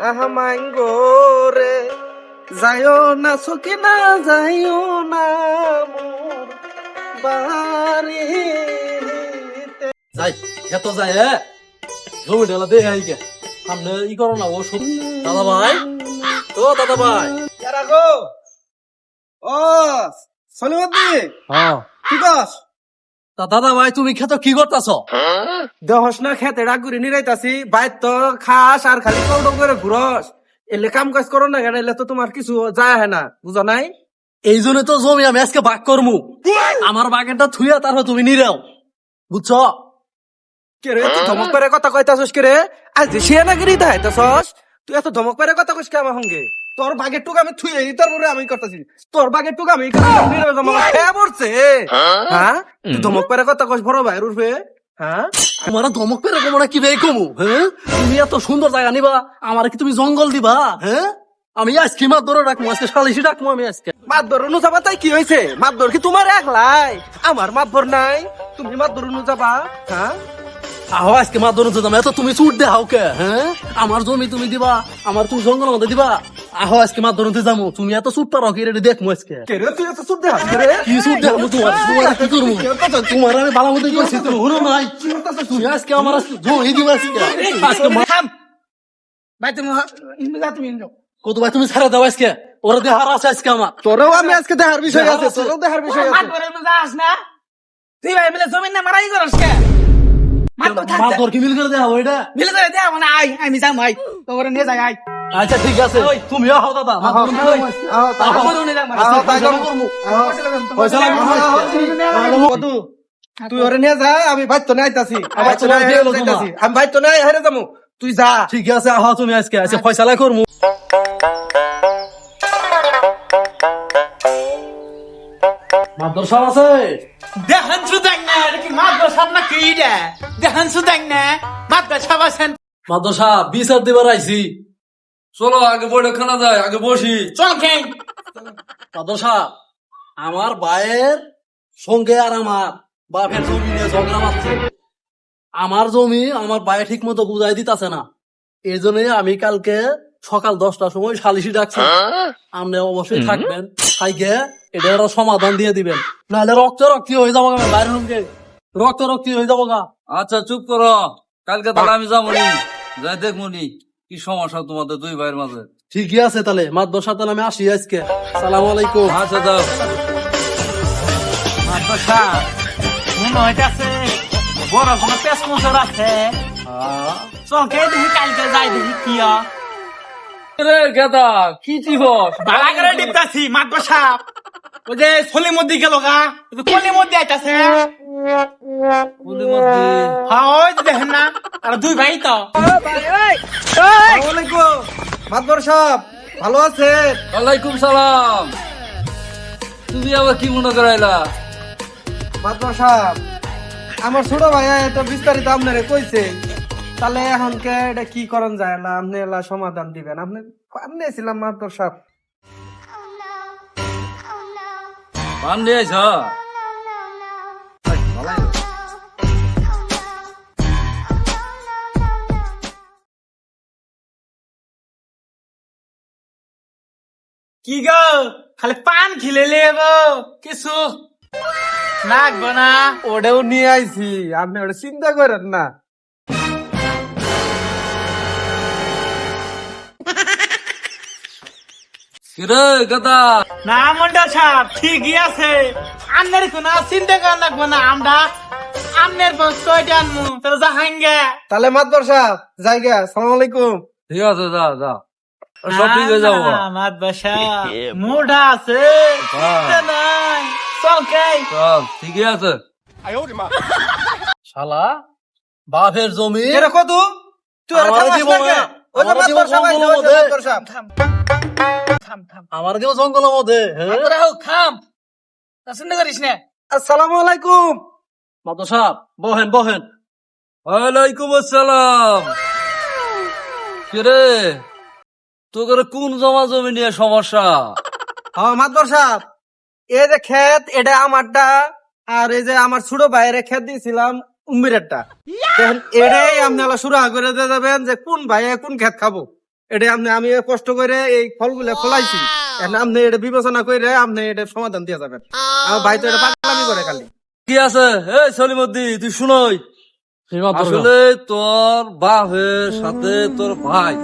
আহা মাইঙ্গো রে যাইও না সকি না যাইও না মোর বাড়িতে যাই এত যায় হ্যাঁ জমি ঢেলা দে আইকে সামনে ই করো না ও সব দাদা ভাই? ও দাদা ভাই। গো। ও সলিমদ্দি হ্যাঁ। ঠিক আছে তা দাদা ভাই তুমি খেতো কি করতেছ? দেহস না খেতে রাগ করে নিরাইতাছি। বাইর তো খাস আর খালি কৌটো করে ঘুরস। এলে কাম কাজ করো না কেন এলে তো তোমার কিছু যায় হয় না বুঝো নাই? এই জন্য তো জমি আমি আজকে ভাগ করমু। আমার বাগেরটা থুইয়া তারপর তুমি নিরাও। বুঝছ? কে রে তুই ধমক করে কথা কইতাছস কে রে? আজ যে শিয়ানাগিরি দেখাইতাছস? তুই এত ধমক করে কথা কইস কে আমার সঙ্গে? তোর বাগের টুক আমি থুই এই তারপরে আমি করতেছি। তোর বাগের টুক আমি খেয়ে পড়ছে। হ্যাঁ? তুই ধমক করে কথা কইস বড় ভাইয়ের উঠবে হ্যাঁ? তোমার ধমক পেরে কমো না কি বে কমু? হ্যাঁ? তুমি এত সুন্দর জায়গা নিবা আমার কি তুমি জঙ্গল দিবা? হ্যাঁ? আমি আজকে মাছ ধরে রাখব আজকে সালিশি রাখব আমি আজকে। মাতবর অনু যাবা তাই কি হয়েছে? মাতবর কি তোমার একলাই? আমার মাতবর নাই। তুমি মাতবর অনু যাবা হ্যাঁ? আহো আজকে মাছ ধরে যাব এত তুমি চুট দেখাও কে? হ্যাঁ? আমার জমি তুমি দিবা আমার তুমি জঙ্গল মধ্যে দিবা। আহো আজকে মাছ ধরতে যাব তুমি এত চুট পারো কি রেডি দেখব আজকে? তুই এত সুদ দেখাস রে? কি চুট দেখাবো তোমার? তোমার কি করব? তোমার আমি ভালো মতো করছি তুমি হুনো নাই। তুমি? আজকে আমার জমি দিবা আজকে। আজকে মা- ভাই তুমি তুমি কত ভাই তুমি ছাড়া দাও আজকে? ওরা দিয়ে হার আছে আজকে আমার। তোরও আমি আজকে দেখার বিষয় আছে তোরও দেখার বিষয় আছে। যাস না? তুই ভাই মিলে জমিন না মারাই করস কে? মাছ কি মিল করে দেওয়া ওইটা মিলে করে দে মানে আই আমি যাম আই তোর নিয়ে যাই আই আচ্ছা ঠিক আছে। তুমি আহো দাদা। তাই ওরে নিয়ে যা আমি নাই আমি তো নাই হেরে যাব। তুই যা। ঠিক আছে আহো তুমি আজকে আজকে ফয়সালা করমু মাদর সাহেব আছে? দেখান সুদাং না কি মাতবর সাপ না কি দেখান সুদাং না মাতবর সাপ আছেন মাদর সাহেব বিচার দিবার আইছি। চলো আগে বড় খানা যায় আগে বসি। চল মাদর আমার ভাইয়ের সঙ্গে আর আমার বাপের জমি নিয়ে ঝগড়া মারছে আমার জমি আমার ভাই ঠিক মতো বুঝাই দিতেছে না। এই জন্যই আমি কালকে সকাল দশটার সময় সালিশি ডাকছি। আপনি অবশ্যই থাকবেন থাইকে এটা একটা সমাধান দিয়ে দিবেন। নাহলে রক্ত রক্তি হয়ে যাব গা বাইরের রুমকে। রক্ত রক্তি হয়ে যাব গা। আচ্ছা চুপ করো। কালকে তাহলে আমি যাব নি। যাই দেখব নি কি সমস্যা তোমাদের দুই ভাইয়ের মাঝে? ঠিকই আছে তাহলে মাদ্র সাথে আমি আসি আজকে। সালাম আলাইকুম। আচ্ছা যাও। মাতবর মনে হইতাছে বড় কোনো পেস মোচর আছে। চল কে দেখি কালকে যাই দেখি কি রে গেদা কি চিহস বালা করে ডিপতাছি মাতবর ওই যে সলির মধ্যে গেল গা ওই যে কলির মধ্যে হ্যাঁ ওই দেখেন না আর দুই ভাই তো। মাতবর সাহেব ভালো আছে ওয়ালাইকুম সালাম। তুমি আবার কি মনে করাইলা মাতবর সাহেব আমার ছোট ভাই তো বিস্তারিত আপনারে কইছে। তাহলে এখন কে এটা কি করন যায় না আপনি এলা সমাধান দিবেন। আপনি আপনি ছিলাম মাতবর সাহেব। পান কি গো? খালি পান খিলে লেব কিছু লাগবো না ওটাও নিয়ে আইছি। আপনি ওটা চিন্তা করেন না। কিরে গেদা? না মন্ডল সাহেব ঠিকই আছে। আমনের কোনো চিন্তা করা লাগবো না আমরা আমনের কয়টা আনমু তোর জাহাঙ্গে। তাহলে মাতবর সাহেব জায়গা সালাম আলাইকুম। ঠিক আছে যা যা। সব ঠিক হয়ে যাব। আমার বাসা মোটা আছে হ্যাঁ। নাই। চল ঠিকই আছে। শালা বাপের জমি। তুই আমার কেউ জঙ্গলের মধ্যে চিন্তা করিস না। আসসালামু আলাইকুম। মাদর সাহেব বহেন বহেন। ওয়ালাইকুম আসসালাম। কিরে? তোদের কোন জমা জমি নিয়ে সমস্যা? হ্যাঁ মাতবর সাহেব এই যে ক্ষেত এটা আমারটা আর এই যে আমার ছোট ভাইয়ের ক্ষেত দিয়েছিলাম উম্মিরেরটা এটাই আপনি আলা শুরু করে দিয়ে যাবেন যে কোন ভাইয়ে কোন ক্ষেত খাব। এটা আপনি আমি কষ্ট করে এই ফলগুলো ফলাইছি। আপনি এটা বিবেচনা করে আপনি এটা সমাধান দিয়ে যাবেন। আমার ভাই তো এটা পাগলামি করে খালি। কি আছে? এই সলিমদ্দি তুই শুনই। আসলে তোর বাপের সাথে তোর ভাই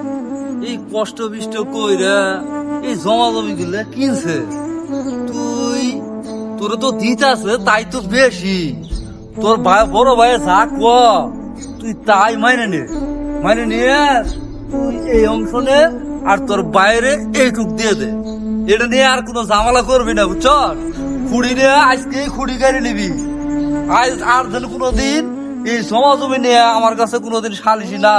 এই কষ্ট বিষ্ট কইরা এই জমা জমি গুলো কিনছে। তুই, তোর তো দিতে আছে, তাই তো বেশি। তোর ভাই, বড় ভাই যা ক, তুই তাই মাইনে নে। মাইনে নিয়ে তুই এই অংশ নে আর তোর বাইরে এইটুক দিয়ে দে। এটা নিয়ে আর কোনো ঝামেলা করবি না বুঝছ খুঁড়ি নিয়ে আজকে খুঁড়ি গাড়ি নিবি। আজ আর যেন কোনোদিন এই সমাজ জমি নিয়ে আমার কাছে কোনোদিন সালিশি না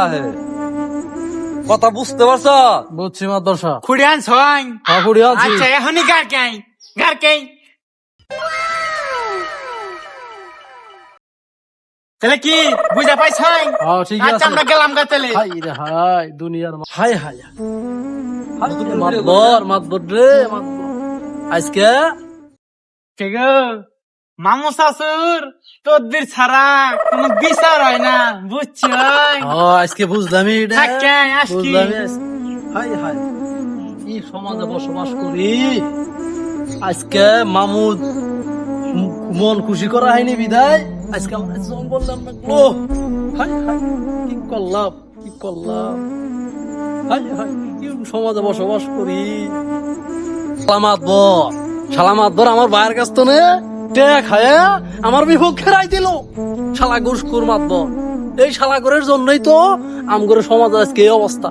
কথা বুঝতে পারছ? বুঝছি মাদ্রাসা। খুড়িয়ান ছয় হ্যাঁ আছি আচ্ছা এখনই গার কাই তাহলে কি বুঝা পাইছ হ্যাঁ ঠিক আচ্ছা আছে। আমরা গেলাম গা তাহলে। হাই রে হাই দুনিয়ার হাই হাই। মাতবর মাতবর রে আজকে ঠিক মামু শাশুর ছাড়া কোনো বিচার হয় না বুঝছি? ও আজকে এটা। হাই হাই। এই সমাজে বসবাস করি? আজকে মামুদ ম- মন খুশি করা হয়নি বিদায়। আজকে আমরা জঙ্গল নাম লাগল হাই হাই। কি করলাম কি করলাম? হাই হাই। কি সমাজে বসবাস করি? সালামাত বর। সালামাত বর আমার ভাইয়ের কাছ তো নে। টেক খায় আমার বিপক্ষে রায় দিল। শালা ঘুষখুর মাতব এই শালাগরের জন্যই তো আমগরের সমাজ আজকে এই অবস্থা।